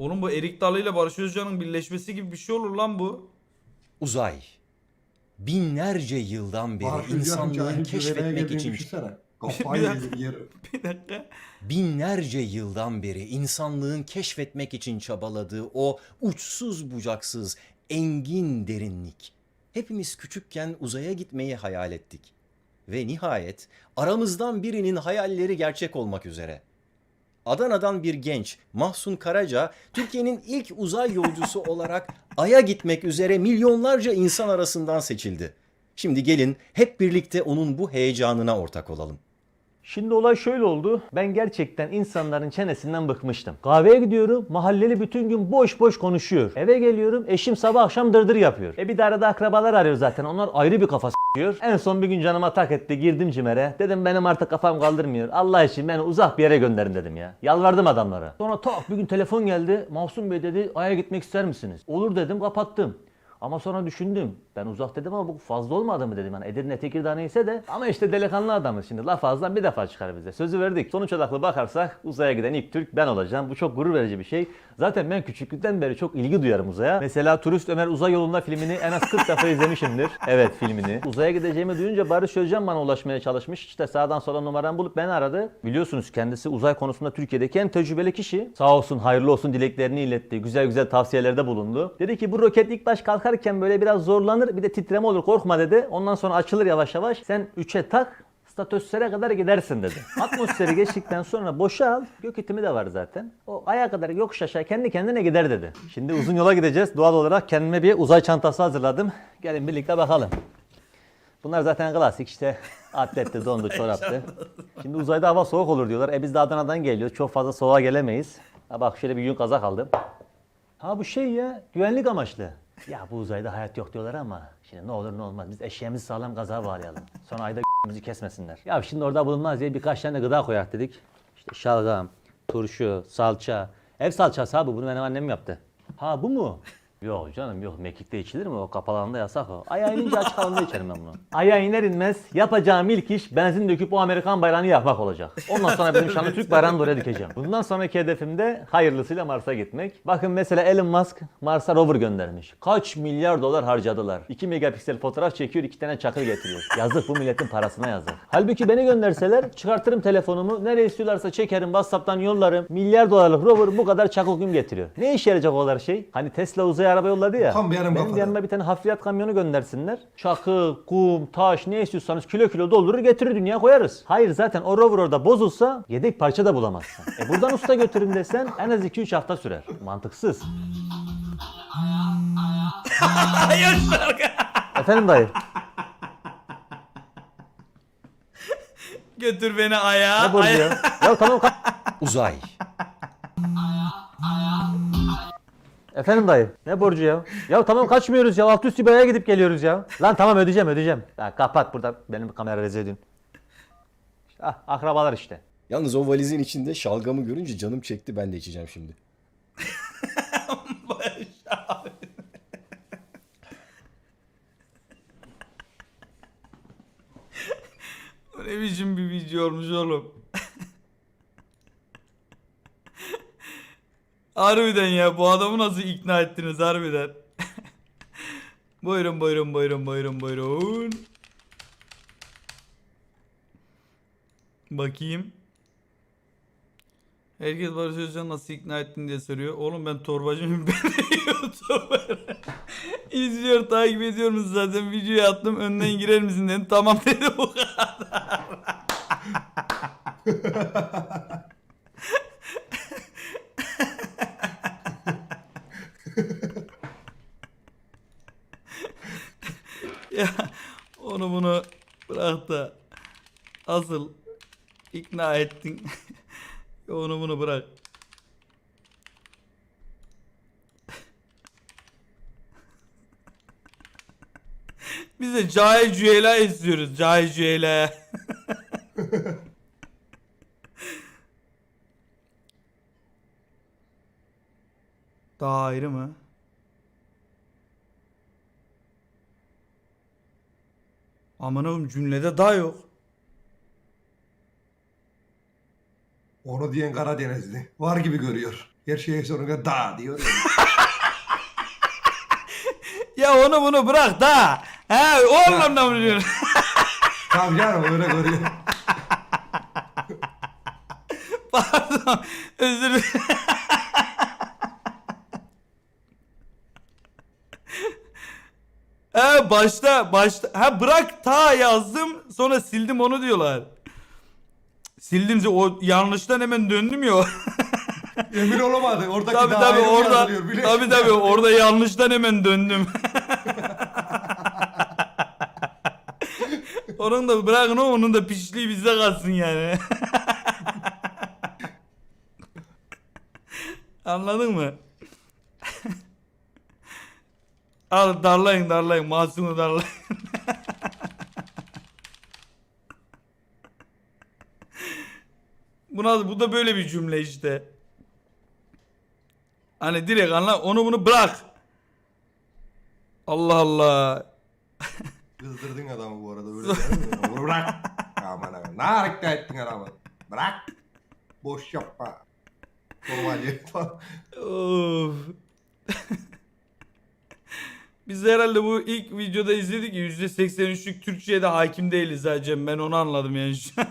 Oğlum bu Erik Dalı ile Barış Özcan'ın birleşmesi gibi bir şey olur lan bu. Uzay. Binlerce yıldan beri Barış Özcan'ın insanlığın keşfetmek için Kafayı yer. Bir dakika. binlerce yıldan beri insanlığın keşfetmek için çabaladığı o uçsuz bucaksız engin derinlik. Hepimiz küçükken uzaya gitmeyi hayal ettik. Ve nihayet aramızdan birinin hayalleri gerçek olmak üzere. Adana'dan bir genç Mahsun Karaca Türkiye'nin ilk uzay yolcusu olarak Ay'a gitmek üzere milyonlarca insan arasından seçildi. Şimdi gelin hep birlikte onun bu heyecanına ortak olalım. Şimdi olay şöyle oldu. Ben gerçekten insanların çenesinden bıkmıştım. Kahveye gidiyorum. Mahalleli bütün gün boş boş konuşuyor. Eve geliyorum. Eşim sabah akşam dırdır yapıyor. E bir de arada akrabalar arıyor zaten. Onlar ayrı bir kafa s***yor. En son bir gün canıma tak etti. Girdim cimere. Dedim benim artık kafam kaldırmıyor. Allah için beni uzak bir yere gönderin dedim ya. Yalvardım adamlara. Sonra tak bir gün telefon geldi. Mahsun Bey dedi Ay'a gitmek ister misiniz? Olur dedim kapattım. Ama sonra düşündüm. Ben uzak dedim ama bu fazla olmadı mı dedim. Yani Edirne Tekirdağ neyse de. Ama işte delikanlı adamız şimdi. Laf ağızdan bir defa çıkar bize. Sözü verdik. Sonuç odaklı bakarsak uzaya giden ilk Türk ben olacağım. Bu çok gurur verici bir şey. Zaten ben küçüklükten beri çok ilgi duyarım uzaya. Mesela Turist Ömer Uzay Yolunda filmini en az 40 defa izlemişimdir. Evet filmini. Uzaya gideceğimi duyunca Barış Özcan bana ulaşmaya çalışmış. İşte sağdan sola numaramı bulup beni aradı. Biliyorsunuz kendisi uzay konusunda Türkiye'deki en tecrübeli kişi. Sağ olsun hayırlı olsun dileklerini iletti. Güzel güzel tavsiyelerde bulundu. Dedi ki bu roket ilk baş kalkarken böyle biraz zorlanır. Bir de titreme olur korkma dedi. Ondan sonra açılır yavaş yavaş. Sen 3'e tak statosfere kadar gidersin dedi. Atmosferi geçtikten sonra boşa al. Gök itimi de var zaten. O aya kadar yokuş aşağı kendi kendine gider dedi. Şimdi uzun yola gideceğiz. Doğal olarak kendime bir uzay çantası hazırladım. Gelin birlikte bakalım. Bunlar zaten klasik işte atletti, dondu, çoraptı. Şimdi uzayda hava soğuk olur diyorlar. E biz de Adana'dan geliyoruz. Çok fazla soğuğa gelemeyiz. Ha bak şöyle bir yün kazak aldım. Ha bu şey ya güvenlik amaçlı. Ya bu uzayda hayat yok diyorlar ama şimdi ne olur ne olmaz biz eşeğimizi sağlam kazağa bağlayalım. Sonra ayda bizi kesmesinler. Ya şimdi orada bulunmaz diye birkaç tane gıda koyak dedik. İşte şalgam, turşu, salça. Ev salçası abi bunu benim annem yaptı. Ha bu mu? Yok canım yok mekikte içilir mi? O kapalı alanda yasak o. Ayağa inince açık alanda içerim ben bunu. Ayağa iner inmez yapacağım ilk iş benzin döküp o Amerikan bayrağını yakmak olacak. Ondan sonra benim şanlı Türk bayrağını da oraya dikeceğim. Bundan sonraki hedefim de hayırlısıyla Mars'a gitmek. Bakın mesela Elon Musk Mars'a rover göndermiş. Kaç milyar dolar harcadılar. 2 megapiksel fotoğraf çekiyor, 2 tane çakır getiriyor. Yazık bu milletin parasına yazık. Halbuki beni gönderseler çıkartırım telefonumu. Nereye istiyorlarsa çekerim, WhatsApp'tan yollarım. Milyar dolarlık rover bu kadar çakıl gün getiriyor. Ne işe yarayacak o kadar şey? Hani Tesla uzaya araba yolladı ya. Tam benim benim kafada. yanıma bir tane hafriyat kamyonu göndersinler. Çakıl, kum, taş ne istiyorsanız kilo kilo doldurur getirir dünya koyarız. Hayır zaten o rover orada bozulsa yedek parça da bulamazsın. E buradan usta götürün desen en az 2-3 hafta sürer. Mantıksız. Efendim dayı. Götür beni ayağa. Ne aya- ya? Tamam Uzay. Efendim dayı. Ne borcu ya? Ya tamam kaçmıyoruz ya. Alt üst İBA'ya gidip geliyoruz ya. Lan tamam ödeyeceğim ödeyeceğim. Ya kapat burada benim kamera rezil. İşte, ah, akrabalar işte. Yalnız o valizin içinde şalgamı görünce canım çekti ben de içeceğim şimdi. Barış abi. Bu ne biçim bir video olmuş oğlum. Harbiden ya bu adamı nasıl ikna ettiniz harbiden. buyurun buyurun buyurun buyurun buyurun. Bakayım. Herkes Barış Özcan nasıl ikna ettin diye soruyor. Oğlum ben torbacı? Ben YouTuber. İzliyor, takip ediyorum zaten. Videoyu attım. Önden girer misin dedim. Tamam dedi bu kadar. ya onu bunu bırak da asıl ikna ettin. onu bunu bırak. Biz de Cahil Cüela istiyoruz. Cahil Cüela. Daha ayrı mı? Aman oğlum cümlede daha yok. Onu diyen Karadenizli. Var gibi görüyor. Her şeye sonuna da diyor. ya. Ya onu bunu bırak da. He o anlamda mı diyorsun? Tabii canım öyle görüyor. Pardon. Özür dilerim. Başta başta ha bırak ta yazdım sonra sildim onu diyorlar. Sildim o yanlıştan hemen döndüm ya. Emin olamadı. Oradaki tabi daha tabi ayrı orada yazılıyor, biliyor tabi musun? tabi orada yanlıştan hemen döndüm. onun da bırakın o onun da pişliği bizde kalsın yani. Anladın mı? Al darlayın darlayın Masum'u darlayın. Buna, bu da böyle bir cümle işte. Hani direkt anla onu bunu bırak. Allah Allah. Kızdırdın adamı bu arada öyle değil mi? Onu bırak. Aman aman. Ne hareket ettin adamı? Bırak. Boş yapma. Normacı. Of. Biz de herhalde bu ilk videoda izledik ya %83'lük Türkçe'ye de hakim değiliz ha Cem. Ben onu anladım yani.